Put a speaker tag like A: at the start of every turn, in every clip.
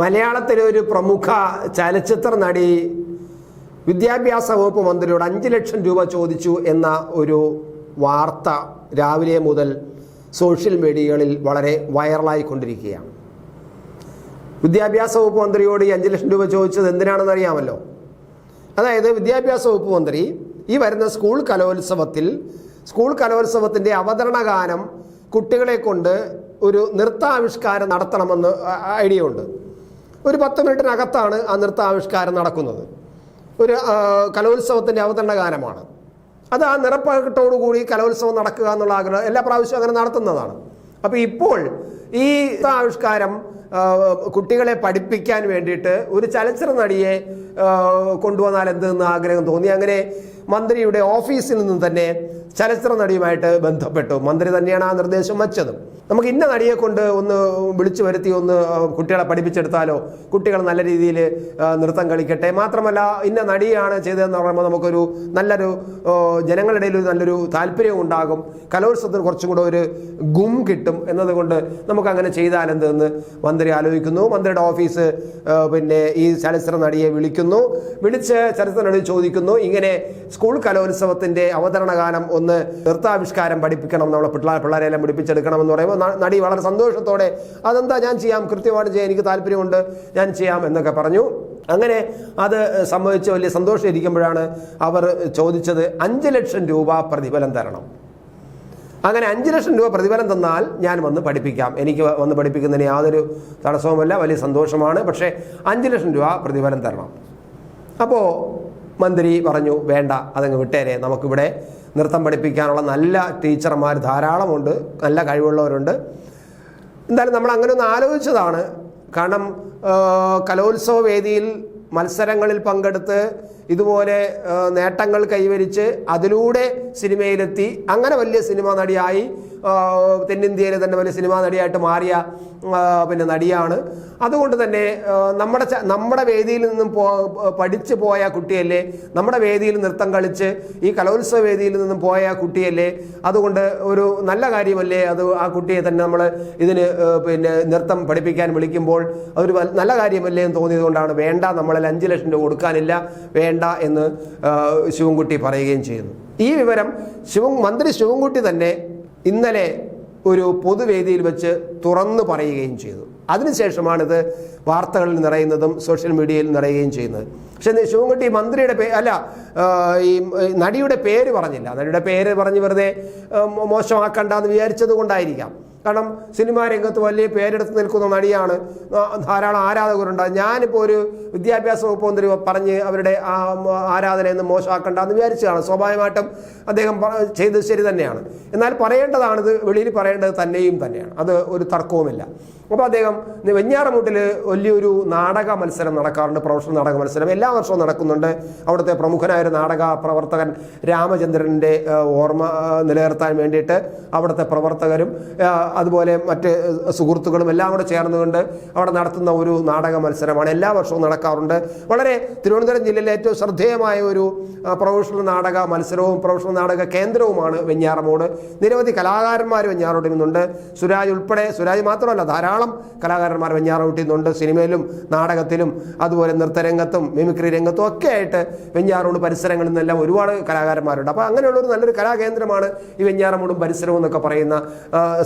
A: മലയാളത്തിലെ ഒരു പ്രമുഖ ചലച്ചിത്ര നടി വിദ്യാഭ്യാസ വകുപ്പ് മന്ത്രിയോട് അഞ്ച് ലക്ഷം രൂപ ചോദിച്ചു എന്ന ഒരു വാർത്ത രാവിലെ മുതൽ സോഷ്യൽ മീഡിയകളിൽ വളരെ വൈറലായിക്കൊണ്ടിരിക്കുകയാണ്. വിദ്യാഭ്യാസ വകുപ്പ് മന്ത്രിയോട് ഈ അഞ്ച് ലക്ഷം രൂപ ചോദിച്ചത് എന്തിനാണെന്ന് അറിയാമല്ലോ? അതായത് വിദ്യാഭ്യാസ വകുപ്പ് മന്ത്രി ഈ വരുന്ന സ്കൂൾ കലോത്സവത്തിൽ സ്കൂൾ കലോത്സവത്തിന്റെ അവതരണ ഗാനം കുട്ടികളെ കൊണ്ട് ഒരു നൃത്താവിഷ്കാരം നടത്തണമെന്ന് ഐഡിയ ഉണ്ട്. ഒരു പത്ത് മിനിറ്റിനകത്താണ് ആ നൃത്താവിഷ്കാരം നടക്കുന്നത്. ഒരു കലോത്സവത്തിന്റെ അവതരണ ഗാനമാണ്. അത് ആ നിറപ്പകട്ടോടുകൂടി കലോത്സവം നടക്കുക എന്നുള്ള ആഗ്രഹം എല്ലാ പ്രാവശ്യവും അങ്ങനെ നടത്തുന്നതാണ്. അപ്പോൾ ഇപ്പോൾ ഈ ആവിഷ്കാരം കുട്ടികളെ പഠിപ്പിക്കാൻ വേണ്ടിയിട്ട് ഒരു ചലച്ചിത്ര നടിയെ കൊണ്ടുവന്നാൽ എന്തെന്ന് ആഗ്രഹം തോന്നി? അങ്ങനെ മന്ത്രിയുടെ ഓഫീസിൽ നിന്ന് തന്നെ ചലച്ചിത്ര നടിയുമായിട്ട് ബന്ധപ്പെട്ടു. മന്ത്രി തന്നെയാണ് ആ നിർദ്ദേശം വച്ചത്. നമുക്ക് ഇന്ന നടിയെ കൊണ്ട് ഒന്ന് വിളിച്ചു വരുത്തി ഒന്ന് കുട്ടികളെ പഠിപ്പിച്ചെടുത്താലോ കുട്ടികൾ നല്ല രീതിയിൽ നൃത്തം കളിക്കട്ടെ. മാത്രമല്ല ഇന്ന നടിയാണ് ചെയ്തതെന്ന് പറയുമ്പോൾ നമുക്കൊരു നല്ലൊരു ജനങ്ങളുടെ ഇടയിൽ ഒരു നല്ലൊരു താല്പര്യവും ഉണ്ടാകും. കലോത്സവത്തിന് കുറച്ചും കൂടെ ഒരു ഗും കിട്ടും എന്നതുകൊണ്ട് നമുക്ക് അങ്ങനെ ചെയ്താൽ എന്തെന്ന് മന്ത്രി ആലോചിക്കുന്നു. മന്ത്രിയുടെ ഓഫീസ് പിന്നെ ഈ ചലച്ചിത്ര നടിയെ വിളിക്കുന്നു. വിളിച്ച് ചലച്ചിത്ര നടി ചോദിക്കുന്നു ഇങ്ങനെ സ്കൂൾ കലോത്സവത്തിന്റെ അവതരണ ഗാനം ഒന്ന് നൃത്താവിഷ്കാരം പഠിപ്പിക്കണം നമ്മളെ പിള്ളേർ പിള്ളേരെല്ലാം പഠിപ്പിച്ചെടുക്കണം എന്ന് പറയുമ്പോൾ നടി വളരെ സന്തോഷത്തോടെ അതെന്താ ഞാൻ ചെയ്യാം? കൃത്യമായിട്ട് ചെയ്യാൻ എനിക്ക് താല്പര്യമുണ്ട് ഞാൻ ചെയ്യാം എന്നൊക്കെ പറഞ്ഞു. അങ്ങനെ അത് സംഭവിച്ച് വലിയ സന്തോഷം ഇരിക്കുമ്പോഴാണ് അവർ ചോദിച്ചത് അഞ്ച് ലക്ഷം രൂപ പ്രതിഫലം തരണം. അങ്ങനെ അഞ്ച് ലക്ഷം രൂപ പ്രതിഫലം തന്നാൽ ഞാൻ വന്ന് പഠിപ്പിക്കാം. എനിക്ക് വന്ന് പഠിപ്പിക്കുന്നതിന് യാതൊരു തടസ്സവുമല്ല വലിയ സന്തോഷമാണ്. പക്ഷേ അഞ്ച് ലക്ഷം രൂപ പ്രതിഫലം തരണം. അപ്പോൾ മന്ത്രി പറഞ്ഞു വേണ്ട അതങ്ങ് വിട്ടേരെ. നമുക്കിവിടെ നൃത്തം പഠിപ്പിക്കാനുള്ള നല്ല ടീച്ചർമാർ ധാരാളമുണ്ട് നല്ല കഴിവുള്ളവരുണ്ട്. എന്തായാലും നമ്മൾ അങ്ങനെ ഒന്ന് ആലോചിച്ചതാണ്. കാരണം കലോത്സവ വേദിയിൽ മത്സരങ്ങളിൽ പങ്കെടുത്ത് ഇതുപോലെ നേട്ടങ്ങൾ കൈവരിച്ച് അതിലൂടെ സിനിമയിലെത്തി. അങ്ങനെ വലിയ സിനിമാ നടിയായി തെന്നിന്ത്യയിലെ തന്നെ വലിയ സിനിമാ നടിയായിട്ട് മാറിയ പിന്നെ നടിയാണ്. അതുകൊണ്ട് തന്നെ നമ്മുടെ നമ്മുടെ വേദിയിൽ നിന്നും പോ പഠിച്ചു പോയ കുട്ടിയല്ലേ നമ്മുടെ വേദിയിൽ നൃത്തം കളിച്ച് ഈ കലോത്സവ വേദിയിൽ നിന്നും പോയ കുട്ടിയല്ലേ അതുകൊണ്ട് ഒരു നല്ല കാര്യമല്ലേ അത് ആ കുട്ടിയെ തന്നെ നമ്മൾ ഇതിന് പിന്നെ നൃത്തം പഠിപ്പിക്കാൻ വിളിക്കുമ്പോൾ അതൊരു നല്ല കാര്യമല്ലേ എന്ന് തോന്നിയതുകൊണ്ടാണ് വേണ്ട നമ്മളിൽ അഞ്ച് ലക്ഷം രൂപ കൊടുക്കാനില്ല വേണ്ട എന്ന് ശിവൻകുട്ടി പറയുകയും ചെയ്യുന്നു. ഈ വിവരം ശിവ മന്ത്രി ശിവൻകുട്ടി തന്നെ ഇന്നലെ ഒരു പൊതുവേദിയിൽ വെച്ച് തുറന്നു പറയുകയും ചെയ്തു. അതിനുശേഷമാണിത് വാർത്തകളിൽ നിറയുന്നതും സോഷ്യൽ മീഡിയയിൽ നിറയുകയും ചെയ്യുന്നത്. പക്ഷേ ശിവൻകുട്ടി മന്ത്രിയുടെ പേ അല്ല ഈ നടിയുടെ പേര് പറഞ്ഞില്ല. നടിയുടെ പേര് പറഞ്ഞ് വെറുതെ മോശമാക്കണ്ടെന്ന് വിചാരിച്ചത് കൊണ്ടായിരിക്കാം. കാരണം സിനിമാ രംഗത്ത് വലിയ പേരെടുത്ത് നിൽക്കുന്ന നടിയാണ് ധാരാളം ആരാധകരുണ്ട്. ഞാനിപ്പോൾ ഒരു വിദ്യാഭ്യാസ വകുപ്പ് മന്ത്രി പറഞ്ഞ് അവരുടെ ആ മ- മോശമാക്കണ്ട എന്ന് വിചാരിച്ചതാണ്. സ്വാഭാവികമായിട്ടും അദ്ദേഹം ചെയ്തത് ശരി തന്നെയാണ്. എന്നാൽ പറയേണ്ടതാണിത് വെളിയിൽ പറയേണ്ടത് തന്നെയും തന്നെയാണ്. അത് ഒരു തർക്കവുമില്ല. അപ്പോൾ അദ്ദേഹം വെഞ്ഞാറമൂട്ടിൽ വലിയൊരു നാടക മത്സരം നടക്കാറുണ്ട് പ്രൊഫഷണൽ നാടക മത്സരം. എല്ലാ വർഷവും നടക്കുന്നുണ്ട്. അവിടുത്തെ പ്രമുഖനായ ഒരു നാടക പ്രവർത്തകൻ രാമചന്ദ്രന്റെ ഓർമ്മ നിലനിർത്താൻ വേണ്ടിയിട്ട് അവിടുത്തെ പ്രവർത്തകരും അതുപോലെ മറ്റ് സുഹൃത്തുക്കളും എല്ലാം കൂടെ ചേർന്നുകൊണ്ട് അവിടെ നടത്തുന്ന ഒരു നാടക മത്സരമാണ്. എല്ലാ വർഷവും നടക്കാറുണ്ട്. വളരെ തിരുവനന്തപുരം ജില്ലയിലെ ഏറ്റവും ശ്രദ്ധേയമായ ഒരു പ്രൊഫഷണൽ നാടക മത്സരവും പ്രൊഫഷണൽ നാടക കേന്ദ്രവുമാണ് വെഞ്ഞാറമൂട്. നിരവധി കലാകാരന്മാർ വെഞ്ഞാറോട് നിന്നുണ്ട്. സുരാജ് ഉൾപ്പെടെ സുരാജ് മാത്രമല്ല ധാരാളം കലാകാരന്മാർ വെഞ്ഞാറോട്ടിൽ നിന്നുണ്ട് സിനിമയിലും നാടകത്തിലും അതുപോലെ നൃത്തരംഗത്തും മിമിക്രി രംഗത്തും ഒക്കെ ആയിട്ട് വെഞ്ഞാറോട് പരിസരങ്ങളിൽ നിന്നെല്ലാം ഒരുപാട് കലാകാരന്മാരുണ്ട്. അപ്പോൾ അങ്ങനെയുള്ള ഒരു നല്ലൊരു കലാകേന്ദ്രമാണ് ഈ വെഞ്ഞാറമൂടും പരിസരവും എന്നൊക്കെ പറയുന്ന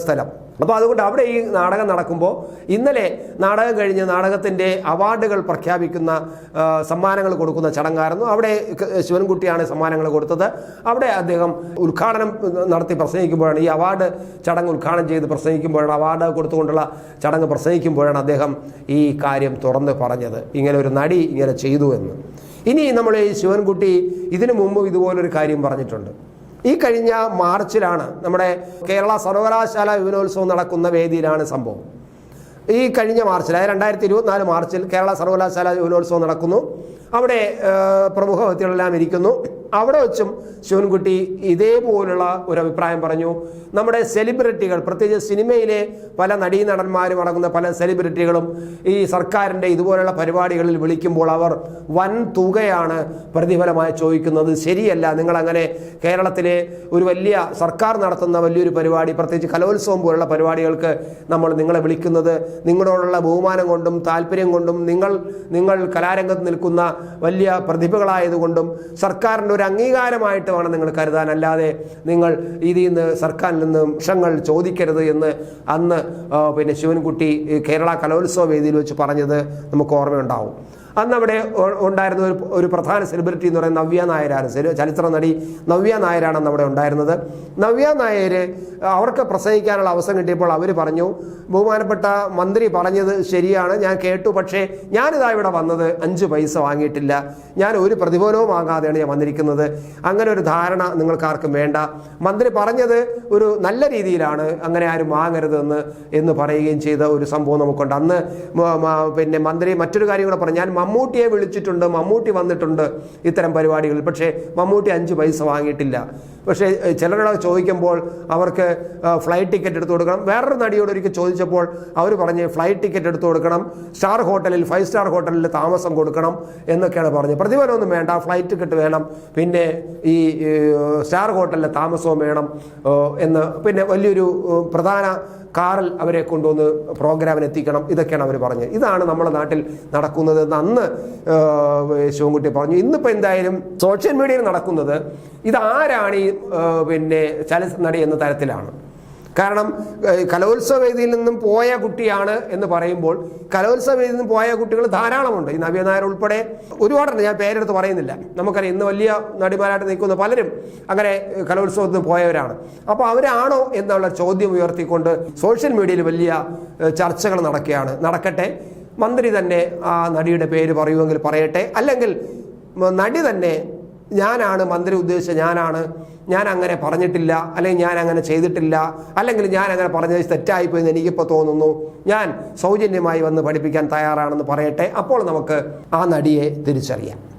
A: സ്ഥലം. അപ്പോൾ അതുകൊണ്ട് അവിടെ ഈ നാടകം നടക്കുമ്പോൾ ഇന്നലെ നാടകം കഴിഞ്ഞ് നാടകത്തിന്റെ അവാർഡുകൾ പ്രഖ്യാപിക്കുന്ന സമ്മാനങ്ങൾ കൊടുക്കുന്ന ചടങ്ങായിരുന്നു. അവിടെ ശിവൻകുട്ടിയാണ് സമ്മാനങ്ങൾ കൊടുത്തത്. അവിടെ അദ്ദേഹം ഉദ്ഘാടനം നടത്തി പ്രസംഗിക്കുമ്പോഴാണ് ഈ അവാർഡ് ചടങ്ങ് ഉദ്ഘാടനം ചെയ്ത് പ്രസംഗിക്കുമ്പോഴാണ് അവാർഡ് കൊടുത്തുകൊണ്ടുള്ള ചടങ്ങ് പ്രസംഗിക്കുമ്പോഴാണ് അദ്ദേഹം ഈ കാര്യം തുറന്ന് പറഞ്ഞത്. ഇങ്ങനെ ഒരു നടി ഇങ്ങനെ ചെയ്തു എന്ന്. ഇനി നമ്മൾ ഈ ശിവൻകുട്ടി ഇതിനു മുമ്പ് ഇതുപോലൊരു കാര്യം പറഞ്ഞിട്ടുണ്ട്. ഈ കഴിഞ്ഞ മാർച്ചിലാണ് നമ്മുടെ കേരള സർവകലാശാല യുവനോത്സവം നടക്കുന്ന വേദിയിലാണ് സംഭവം. ഈ കഴിഞ്ഞ മാർച്ചിൽ അതായത് രണ്ടായിരത്തി ഇരുപത്തിനാല് മാർച്ചിൽ കേരള സർവകലാശാല യുവനോത്സവം നടക്കുന്നു. അവിടെ പ്രമുഖ വ്യക്തികളെല്ലാം ഇരിക്കുന്നു. അവിടെ വെച്ചും ശിവൻകുട്ടി ഇതേപോലുള്ള ഒരു അഭിപ്രായം പറഞ്ഞു. നമ്മുടെ സെലിബ്രിറ്റികൾ പ്രത്യേകിച്ച് സിനിമയിലെ പല നടീ നടന്മാരും അടങ്ങുന്ന പല സെലിബ്രിറ്റികളും ഈ സർക്കാരിന്റെ ഇതുപോലുള്ള പരിപാടികളിൽ വിളിക്കുമ്പോൾ അവർ വൻ തുകയാണ് പ്രതിഫലമായി ചോദിക്കുന്നത്. ശരിയല്ല നിങ്ങളങ്ങനെ കേരളത്തിലെ ഒരു വലിയ സർക്കാർ നടത്തുന്ന വലിയൊരു പരിപാടി പ്രത്യേകിച്ച് കലോത്സവം പോലുള്ള പരിപാടികൾക്ക് നമ്മൾ നിങ്ങളെ വിളിക്കുന്നത്. നിങ്ങളോടുള്ള ബഹുമാനം കൊണ്ടും താല്പര്യം കൊണ്ടും നിങ്ങൾ നിങ്ങൾ കലാരംഗത്ത് നിൽക്കുന്ന വലിയ പ്രതിഭകളായതുകൊണ്ടും സർക്കാരിന്റെ ഒരു അംഗീകാരമായിട്ട് വേണം നിങ്ങൾ കരുതാൻ അല്ലാതെ നിങ്ങൾ ഇതിൽ നിന്ന് സർക്കാരിൽ നിന്ന് വിഷങ്ങൾ ചോദിക്കരുത് എന്ന് അന്ന് പിന്നെ ശിവൻകുട്ടി കേരള കലോത്സവ വേദിയിൽ വെച്ച് പറഞ്ഞത് നമുക്ക് ഓർമ്മയുണ്ടാവും. അന്ന് അവിടെ ഉണ്ടായിരുന്ന ഒരു ഒരു പ്രധാന സെലിബ്രിറ്റി എന്ന് പറയുന്നത് നവ്യ നായരാണ്. ചലച്ചിത്ര നടി നവ്യ നായരാണ് അന്ന് അവിടെ ഉണ്ടായിരുന്നത്. നവ്യ നായർ അവർക്ക് പ്രസംഗിക്കാനുള്ള അവസരം കിട്ടിയപ്പോൾ അവർ പറഞ്ഞു ബഹുമാനപ്പെട്ട മന്ത്രി പറഞ്ഞത് ശരിയാണ്. ഞാൻ കേട്ടു പക്ഷേ ഞാനിതാ ഇവിടെ വന്നത് അഞ്ച് പൈസ വാങ്ങിയിട്ടില്ല. ഞാൻ ഒരു പ്രതിഫലവും വാങ്ങാതെയാണ് ഞാൻ വന്നിരിക്കുന്നത്. അങ്ങനെ ഒരു ധാരണ നിങ്ങൾക്കാർക്കും വേണ്ട. മന്ത്രി പറഞ്ഞത് ഒരു നല്ല രീതിയിലാണ് അങ്ങനെ ആരും വാങ്ങരുതെന്ന് എന്ന് പറയുകയും ചെയ്ത ഒരു സംഭവം നമുക്കുണ്ട്. അന്ന് പിന്നെ മന്ത്രി മറ്റൊരു കാര്യം കൂടെ പറഞ്ഞു. ഞാൻ മമ്മൂട്ടിയെ വിളിച്ചിട്ടുണ്ട് മമ്മൂട്ടി വന്നിട്ടുണ്ട് ഇത്തരം പരിപാടികളിൽ. പക്ഷേ മമ്മൂട്ടി അഞ്ച് പൈസ വാങ്ങിയിട്ടില്ല. പക്ഷേ ചിലരുടെ ചോദിക്കുമ്പോൾ അവർക്ക് ഫ്ലൈറ്റ് ടിക്കറ്റ് എടുത്തു കൊടുക്കണം. വേറൊരു നടിയോട് ഒരിക്കൽ ചോദിച്ചപ്പോൾ അവർ പറഞ്ഞ് ഫ്ലൈറ്റ് ടിക്കറ്റ് എടുത്തു കൊടുക്കണം. സ്റ്റാർ ഹോട്ടലിൽ ഫൈവ് സ്റ്റാർ ഹോട്ടലിൽ താമസം കൊടുക്കണം എന്നൊക്കെയാണ് പറഞ്ഞത്. പ്രതിഫലമൊന്നും വേണ്ട ഫ്ലൈറ്റ് ടിക്കറ്റ് വേണം. പിന്നെ ഈ സ്റ്റാർ ഹോട്ടലിലെ താമസവും വേണം എന്ന് പിന്നെ വലിയൊരു പ്രധാന കാറിൽ അവരെ കൊണ്ടുവന്ന് പ്രോഗ്രാമിന് എത്തിക്കണം. ഇതൊക്കെയാണ് അവർ പറഞ്ഞത്. ഇതാണ് നമ്മുടെ നാട്ടിൽ നടക്കുന്നത് എന്ന് അന്ന് ശിവൻകുട്ടി പറഞ്ഞു. ഇന്നിപ്പോൾ എന്തായാലും സോഷ്യൽ മീഡിയയിൽ നടക്കുന്നത് ഇതാരാണ് ഈ പിന്നെ ചലച്ച നടി എന്ന തരത്തിലാണ്. കാരണം കലോത്സവ വേദിയിൽ നിന്നും പോയ കുട്ടിയാണ് എന്ന് പറയുമ്പോൾ കലോത്സവ വേദിയിൽ നിന്നും പോയ കുട്ടികൾ ധാരാളമുണ്ട്. ഈ നവ്യ നായർ ഉൾപ്പെടെ ഒരുപാടുണ്ട്. ഞാൻ പേരെടുത്ത് പറയുന്നില്ല. നമുക്കറിയാം ഇന്ന് വലിയ നടിമാരായിട്ട് നിൽക്കുന്ന പലരും അങ്ങനെ കലോത്സവത്തിന് പോയവരാണ്. അപ്പോൾ അവരാണോ എന്നുള്ള ചോദ്യം ഉയർത്തിക്കൊണ്ട് സോഷ്യൽ മീഡിയയിൽ വലിയ ചർച്ചകൾ നടക്കുകയാണ്. നടക്കട്ടെ മന്ത്രി തന്നെ ആ നടിയുടെ പേര് പറയുമെങ്കിൽ പറയട്ടെ. അല്ലെങ്കിൽ നടി തന്നെ ഞാനാണ് മന്ത്രി ഉദ്ദേശിച്ച ഞാനാണ്. ഞാൻ അങ്ങനെ പറഞ്ഞിട്ടില്ല. അല്ലെങ്കിൽ ഞാൻ അങ്ങനെ ചെയ്തിട്ടില്ല. അല്ലെങ്കിൽ ഞാൻ അങ്ങനെ പറഞ്ഞത് തെറ്റായിപ്പോയി എന്ന് എനിക്കിപ്പോൾ തോന്നുന്നു. ഞാൻ സൗജന്യമായി വന്ന് പഠിപ്പിക്കാൻ തയ്യാറാണെന്ന് പറയട്ടെ. അപ്പോൾ നമുക്ക് ആ നടിയെ തിരിച്ചറിയാം.